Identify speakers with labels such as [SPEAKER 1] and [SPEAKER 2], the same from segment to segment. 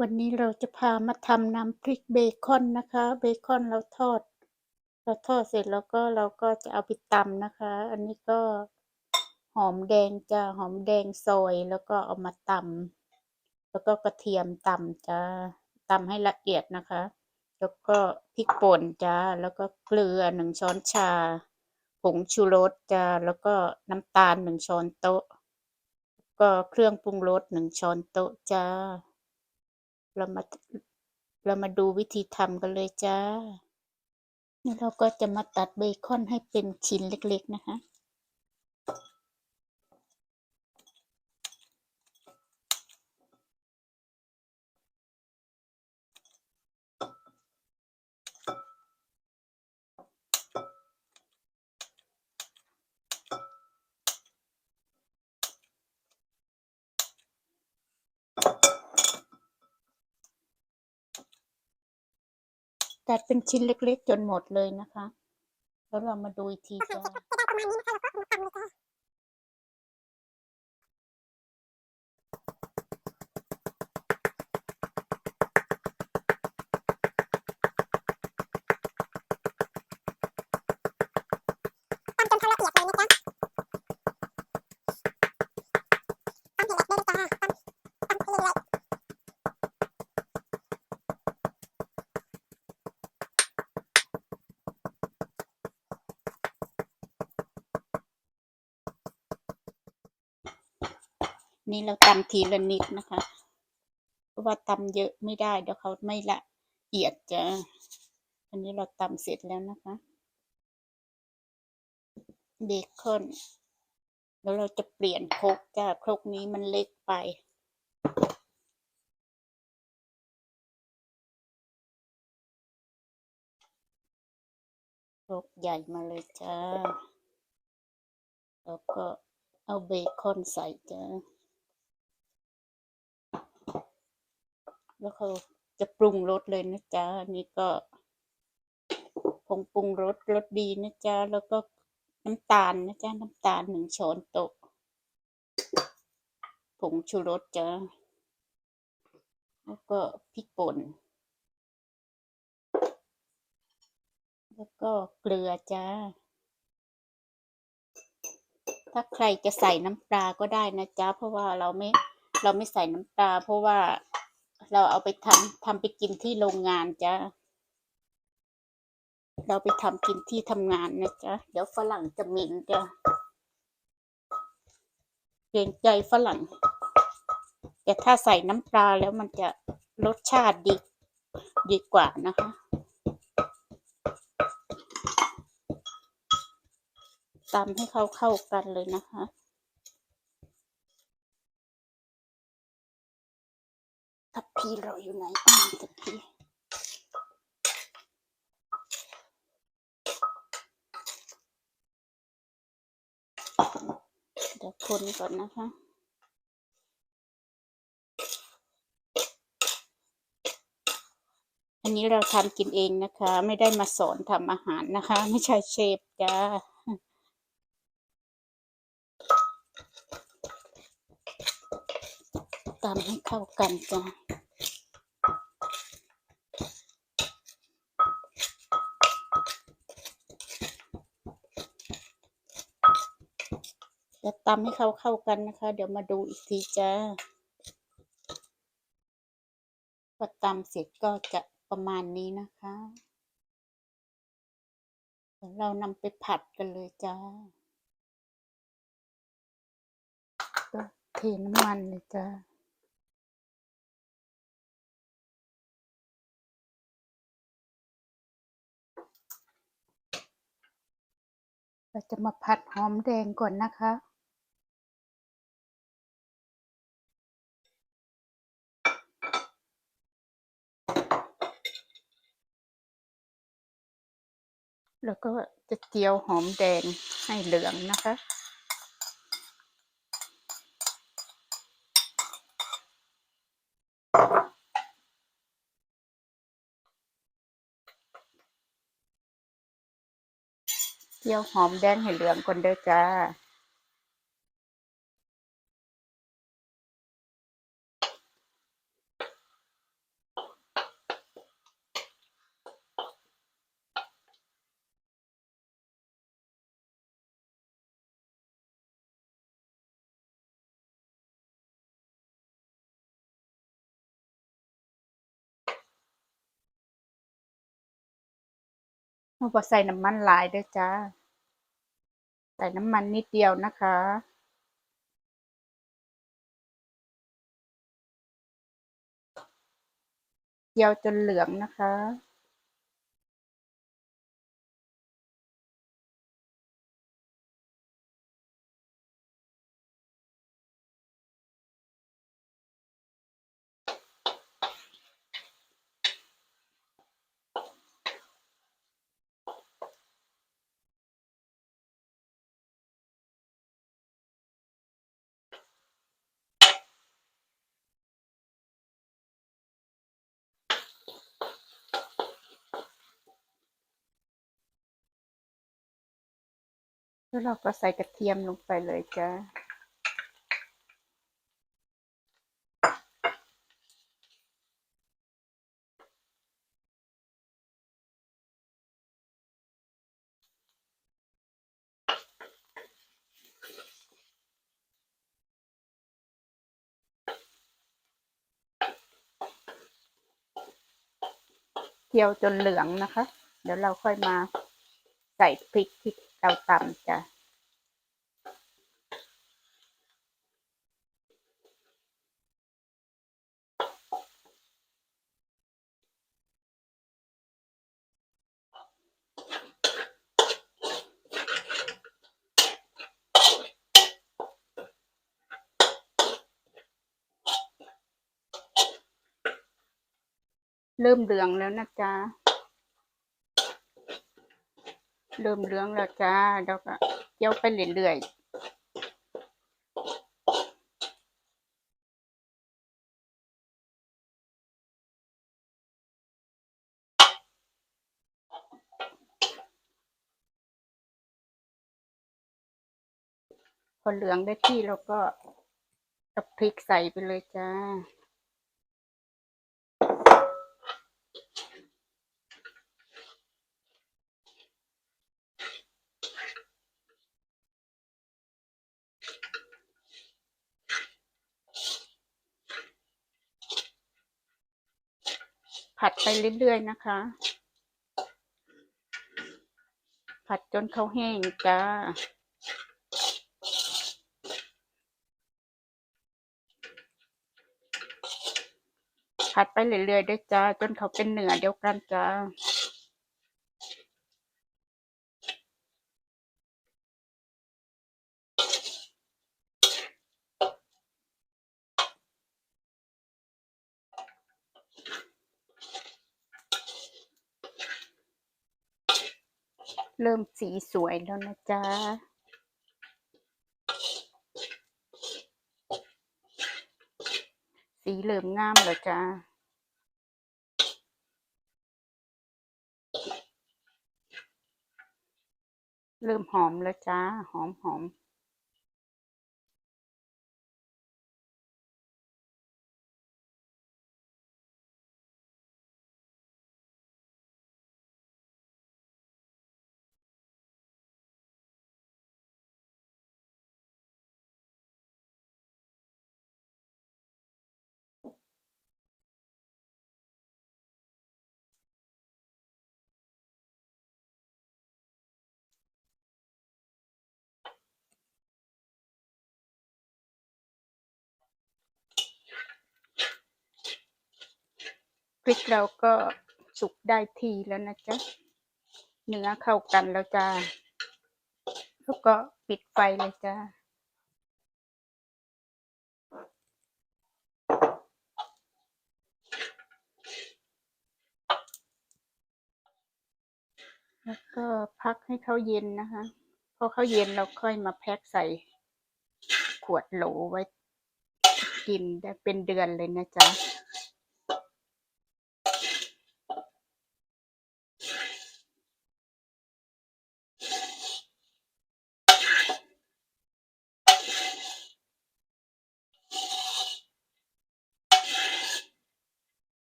[SPEAKER 1] วันนี้เราจะพามาทำน้ำพริกเบคอนนะคะ เบคอนเราทอด เราทอดเสร็จแล้วก็เราก็จะเอาไปตำนะคะ อันนี้ก็หอมแดงจ้าหอมแดงซอยแล้วก็เอามาตำแล้วก็กระเทียมตำจ้าตำให้ละเอียดนะคะ แล้วก็พริกป่นจ้าแล้วก็เกลือหนึ่งช้อนชา ผงชูรสจ้าแล้วก็น้ำตาลหนึ่งช้อนโต๊ะ ก็เครื่องปรุงรสหนึ่งช้อนโต๊ะจ้า เรามาเรามาดูวิธีทำกันเลยจ้านี่เราก็จะมาตัดเบคอนให้เป็นชิ้นเล็กๆนะคะ ตัดเป็นชิ้นเล็กๆ จนหมดเลยนะคะ แล้วเรามาดูอีกทีจ้า
[SPEAKER 2] นี่เรา
[SPEAKER 1] ตำทีละนิดนะคะ เพราะว่าตำเยอะไม่ได้เดี๋ยวเขาไม่ละเอียดจ้ะอันนี้เราตำเสร็จแล้วนะคะ เบคอนแล้วเราจะเปลี่ยนครกจ้ะครกนี้มันเล็กไปครกใหญ่มาเลยจ้า แล้วก็เอาเบคอนใส่จ้า แล้วเขาจะปรุงรสเลยนะจ๊ะอันนี้ก็ผงปรุงรสรสดีนะจ๊ะแล้วก็น้ำตาลนะจ๊ะน้ำตาลหนึ่งช้อนโต๊ะผงชูรสจ้ะแล้วก็พริกป่น แล้วก็เกลือจ้า ถ้าใครจะใส่น้ำปลาก็ได้นะจ๊ะเพราะว่าเราไม่เราไม่ใส่น้ำปลาเพราะว่า เราเอาไปทำทำไปกินที่โรงงานจ้ะเราไปทำกินที่ทำงานนะจ๊ะ เดี๋ยวฝรั่งจะเหม็นจ้ะเกรงใจฝรั่ง แต่ถ้าใส่น้ำปลาแล้วมันจะรสชาติดีดีกว่านะคะ ตำให้เขาเข้ากันเลยนะคะ ทั พีเราอยู่ไหนอ่าทัพพีเดี๋ยวคนก่อนนะคะอันนี้เราทำกินเองนะคะ ไม่ได้มาสอนทำอาหารนะคะ ไม่ใช่เชฟจ้าตำให้เข้ากันจ้า ตำให้เขาเข้ากันนะคะ เดี๋ยวมาดูอีกทีจ้าพอตำเสร็จก็จะประมาณนี้นะคะเดี๋ยวเรานำไปผัดกันเลยจ้าก็เทน้ำมันเลยจ้าเราจะมาผัดหอมแดงก่อนนะคะ แล้วก็จะเจียวหอมแดงให้เหลืองนะคะ เจียวหอมแดงให้เหลืองก่อนเด้อจ้า เราบ่ใส่น้ำมันหลายด้วยจ้า ใส่น้ำมันนิดเดียวนะคะเจียวจนเหลืองนะคะ แล้วเราก็ใส่กระเทียมลงไปเลยจ้าเจียวจนเหลืองนะคะ เดี๋ยวเราค่อยมาใส่พริกที่ เราตำจ้ะเริ่มเหลืองแล้วนะจ๊ะ เริ่มเหลืองแล้วจ้าแล้วก็เจียวไปเรื่อยๆพอเหลืองได้ที่เราก็กับพริกใส่ไปเลยจ้า ผัด ไปเรื่อยๆนะคะ ผัดจนเขาแห้งจ้า ผัดไปเรื่อยๆด้วยจ้า จนเขาเป็นเนื้อเดียวกันจ้า เริ่มสีสวยแล้วนะจ๊ะสีเหลิมงามแล้วจ้าเริ่มหอมแล้วจ้า หอมหอม พริกเราก็สุกได้ทีแล้วนะจ๊ะ เนื้อเข้ากันแล้วจ้า แล้วก็ปิดไฟเลยจ้า แล้วก็พักให้เขาเย็นนะคะ พอเขาเย็นเราค่อยมาแพ็คใส่ขวดโหลไว้กินได้เป็นเดือนเลยนะจ๊ะ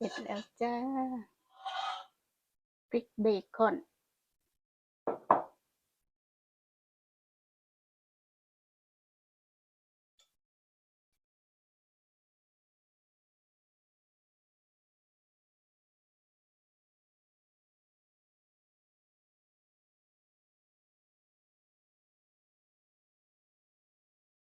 [SPEAKER 1] เสร็จแล้วจ้าพริกเบคอน